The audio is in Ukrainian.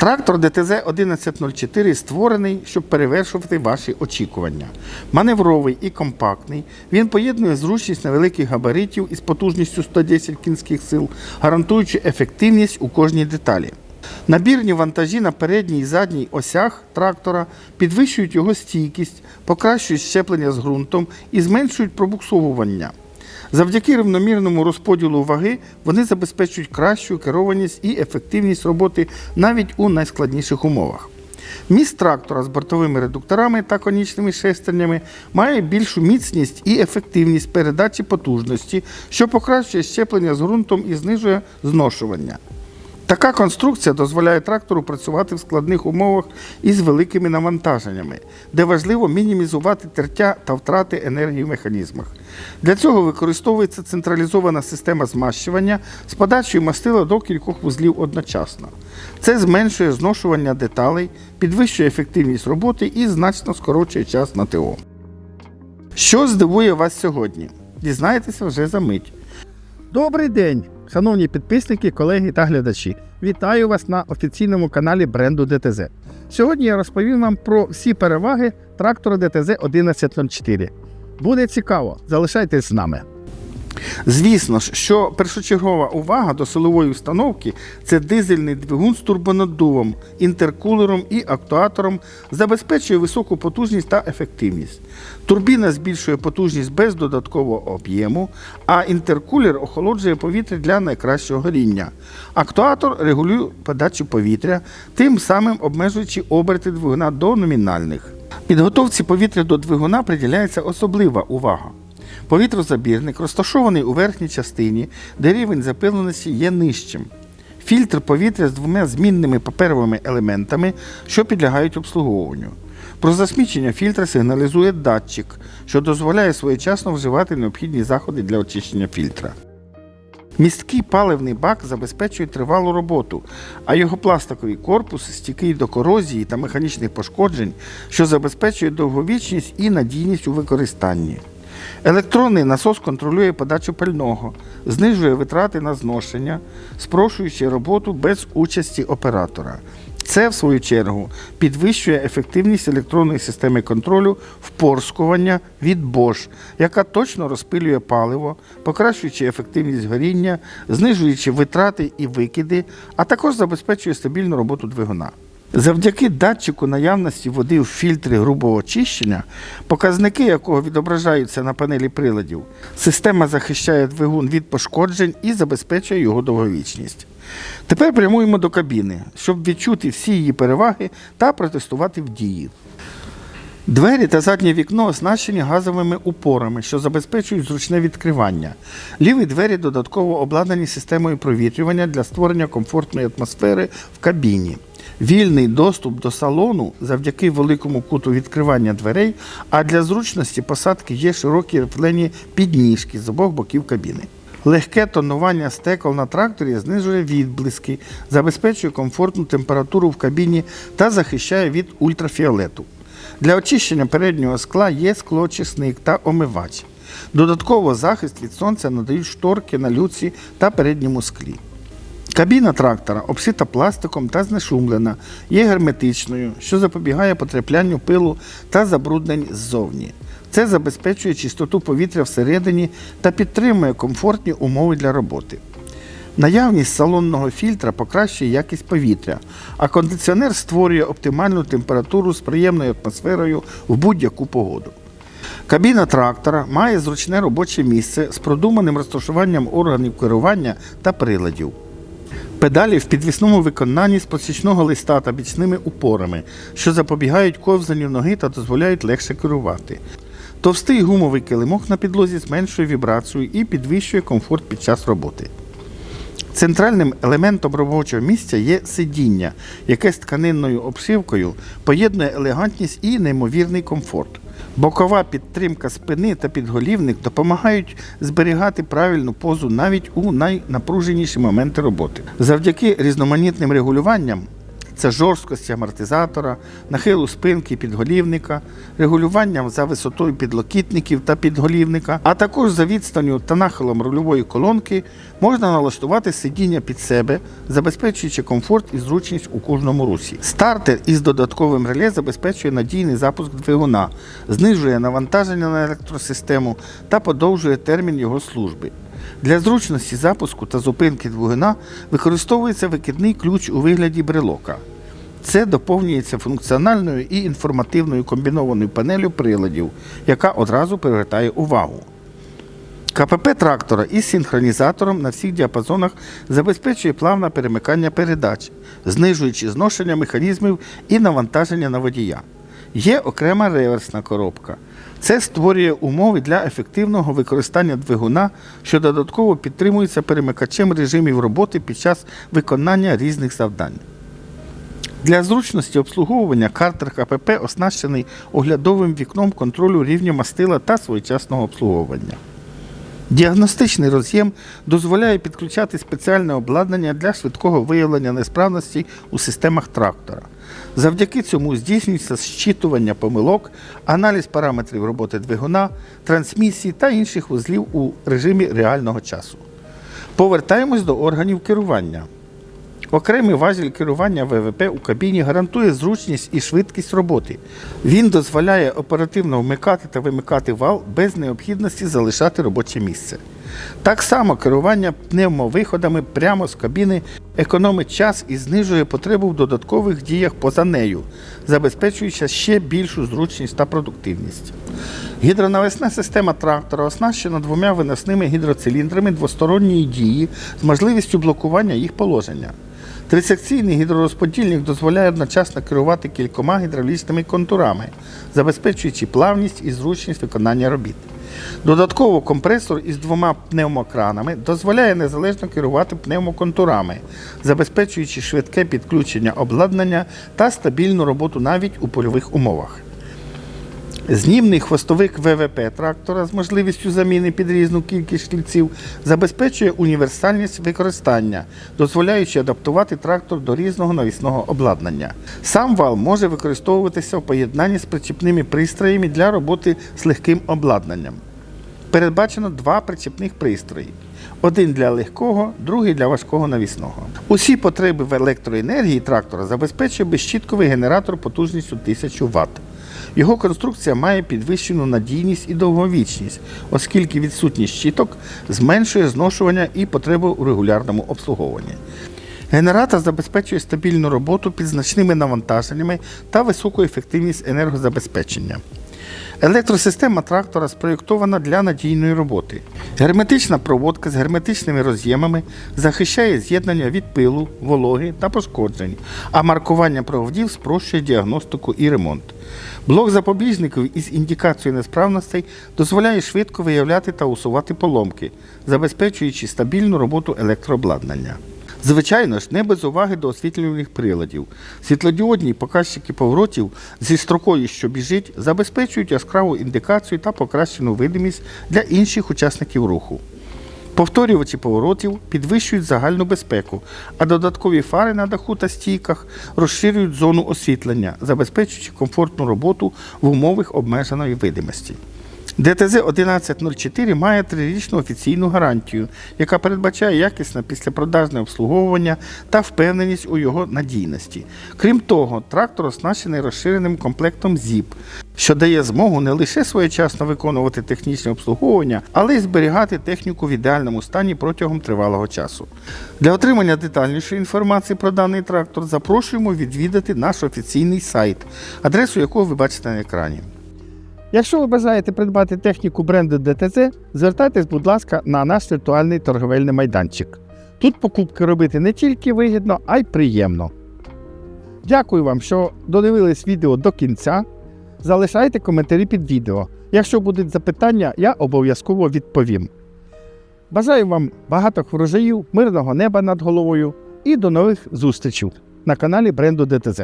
Трактор ДТЗ 1104 створений, щоб перевершувати ваші очікування. Маневровий і компактний. Він поєднує зручність невеликих габаритів із потужністю 110 кінських сил, гарантуючи ефективність у кожній деталі. Набірні вантажі на передній і задній осях трактора підвищують його стійкість, покращують щеплення з ґрунтом і зменшують пробуксовування. Завдяки рівномірному розподілу ваги вони забезпечують кращу керованість і ефективність роботи навіть у найскладніших умовах. Міст трактора з бортовими редукторами та конічними шестернями має більшу міцність і ефективність передачі потужності, що покращує щеплення з ґрунтом і знижує зношування. Така конструкція дозволяє трактору працювати в складних умовах із великими навантаженнями, де важливо мінімізувати тертя та втрати енергії в механізмах. Для цього використовується централізована система змащування з подачею мастила до кількох вузлів одночасно. Це зменшує зношування деталей, підвищує ефективність роботи і значно скорочує час на ТО. Що здивує вас сьогодні? Дізнаєтеся вже за мить. Добрий день, шановні підписники, колеги та глядачі. Вітаю вас на офіційному каналі бренду ДТЗ. Сьогодні я розповім вам про всі переваги трактора ДТЗ 1104. Буде цікаво, залишайтесь з нами. Звісно ж, що першочергова увага до силової установки це дизельний двигун з турбонаддувом, інтеркулером і актуатором, забезпечує високу потужність та ефективність. Турбіна збільшує потужність без додаткового об'єму, а інтеркулер охолоджує повітря для найкращого горіння. Актуатор регулює подачу повітря, тим самим обмежуючи оберти двигуна до номінальних. Підготовці повітря до двигуна приділяється особлива увага. Повітрозабірник розташований у верхній частині, де рівень запиленості є нижчим. Фільтр повітря з двома змінними паперовими елементами, що підлягають обслуговуванню. Про засмічення фільтра сигналізує датчик, що дозволяє своєчасно вживати необхідні заходи для очищення фільтра. Місткий паливний бак забезпечує тривалу роботу, а його пластиковий корпус стійкий до корозії та механічних пошкоджень, що забезпечує довговічність і надійність у використанні. Електронний насос контролює подачу пального, знижує витрати на зношення, спрощуючи роботу без участі оператора. Це, в свою чергу, підвищує ефективність електронної системи контролю впорскування від Bosch, яка точно розпилює паливо, покращуючи ефективність горіння, знижуючи витрати і викиди, а також забезпечує стабільну роботу двигуна. Завдяки датчику наявності води в фільтрі грубого очищення, показники якого відображаються на панелі приладів, система захищає двигун від пошкоджень і забезпечує його довговічність. Тепер прямуємо до кабіни, щоб відчути всі її переваги та протестувати в дії. Двері та заднє вікно оснащені газовими упорами, що забезпечують зручне відкривання. Ліві двері додатково обладнані системою провітрювання для створення комфортної атмосфери в кабіні. Вільний доступ до салону завдяки великому куту відкривання дверей, а для зручності посадки є широкі рифлені підніжки з обох боків кабіни. Легке тонування стекол на тракторі знижує відблиски, забезпечує комфортну температуру в кабіні та захищає від ультрафіолету. Для очищення переднього скла є склоочисник та омивач. Додатково захист від сонця надають шторки на люці та передньому склі. Кабіна трактора обшита пластиком та знешумлена, є герметичною, що запобігає потраплянню пилу та забруднень ззовні. Це забезпечує чистоту повітря всередині та підтримує комфортні умови для роботи. Наявність салонного фільтра покращує якість повітря, а кондиціонер створює оптимальну температуру з приємною атмосферою в будь-яку погоду. Кабіна трактора має зручне робоче місце з продуманим розташуванням органів керування та приладів. Педалі в підвісному виконанні з посічного листа та бічними упорами, що запобігають ковзанню ноги та дозволяють легше керувати. Товстий гумовий килимок на підлозі зменшує вібрацію і підвищує комфорт під час роботи. Центральним елементом робочого місця є сидіння, яке з тканинною обшивкою поєднує елегантність і неймовірний комфорт. Бокова підтримка спини та підголівник допомагають зберігати правильну позу навіть у найнапруженіші моменти роботи. Завдяки різноманітним регулюванням це жорсткості амортизатора, нахилу спинки підголівника, регулюванням за висотою підлокітників та підголівника, а також за відстанню та нахилом рульової колонки можна налаштувати сидіння під себе, забезпечуючи комфорт і зручність у кожному русі. Стартер із додатковим реле забезпечує надійний запуск двигуна, знижує навантаження на електросистему та подовжує термін його служби. Для зручності запуску та зупинки двигуна використовується викидний ключ у вигляді брелока. Це доповнюється функціональною і інформативною комбінованою панелью приладів, яка одразу привертає увагу. КПП трактора із синхронізатором на всіх діапазонах забезпечує плавне перемикання передач, знижуючи зношення механізмів і навантаження на водія. Є окрема реверсна коробка. Це створює умови для ефективного використання двигуна, що додатково підтримується перемикачем режимів роботи під час виконання різних завдань. Для зручності обслуговування картер КПП оснащений оглядовим вікном контролю рівня мастила та своєчасного обслуговування. Діагностичний роз'єм дозволяє підключати спеціальне обладнання для швидкого виявлення несправності у системах трактора. Завдяки цьому здійснюється зчитування помилок, аналіз параметрів роботи двигуна, трансмісії та інших вузлів у режимі реального часу. Повертаємось до органів керування. Окремий важіль керування ВВП у кабіні гарантує зручність і швидкість роботи. Він дозволяє оперативно вмикати та вимикати вал без необхідності залишати робоче місце. Так само керування пневмовиходами прямо з кабіни економить час і знижує потребу в додаткових діях поза нею, забезпечуючи ще більшу зручність та продуктивність. Гідронавесна система трактора оснащена двома виносними гідроциліндрами двосторонньої дії з можливістю блокування їх положення. Трисекційний гідророзподільник дозволяє одночасно керувати кількома гідравлічними контурами, забезпечуючи плавність і зручність виконання робіт. Додатково компресор із двома пневмокранами дозволяє незалежно керувати пневмоконтурами, забезпечуючи швидке підключення обладнання та стабільну роботу навіть у польових умовах. Знімний хвостовик ВВП трактора з можливістю заміни під різну кількість шліців забезпечує універсальність використання, дозволяючи адаптувати трактор до різного навісного обладнання. Сам вал може використовуватися в поєднанні з причіпними пристроями для роботи з легким обладнанням. Передбачено два причепних пристрої. Один для легкого, другий для важкого навісного. Усі потреби в електроенергії трактора забезпечує безщітковий генератор потужністю 1000 Вт. Його конструкція має підвищену надійність і довговічність, оскільки відсутність щиток зменшує зношування і потребу у регулярному обслуговуванні. Генератор забезпечує стабільну роботу під значними навантаженнями та високу ефективність енергозабезпечення. Електросистема трактора спроєктована для надійної роботи. Герметична проводка з герметичними роз'ємами захищає з'єднання від пилу, вологи та пошкоджень, а маркування проводів спрощує діагностику і ремонт. Блок запобіжників із індикацією несправностей дозволяє швидко виявляти та усувати поломки, забезпечуючи стабільну роботу електрообладнання. Звичайно ж, не без уваги до освітлювальних приладів. Світлодіодні показчики поворотів зі строкою, що біжить, забезпечують яскраву індикацію та покращену видимість для інших учасників руху. Повторювачі поворотів підвищують загальну безпеку, а додаткові фари на даху та стійках розширюють зону освітлення, забезпечуючи комфортну роботу в умовах обмеженої видимості. ДТЗ 1104 має трирічну офіційну гарантію, яка передбачає якісне післяпродажне обслуговування та впевненість у його надійності. Крім того, трактор оснащений розширеним комплектом ZIP, що дає змогу не лише своєчасно виконувати технічне обслуговування, але й зберігати техніку в ідеальному стані протягом тривалого часу. Для отримання детальнішої інформації про даний трактор запрошуємо відвідати наш офіційний сайт, адресу якого ви бачите на екрані. Якщо ви бажаєте придбати техніку бренду ДТЗ, звертайтесь, будь ласка, на наш віртуальний торговельний майданчик. Тут покупки робити не тільки вигідно, а й приємно. Дякую вам, що додивились відео до кінця. Залишайте коментарі під відео. Якщо будуть запитання, я обов'язково відповім. Бажаю вам багато врожаїв, мирного неба над головою і до нових зустрічей на каналі бренду ДТЗ.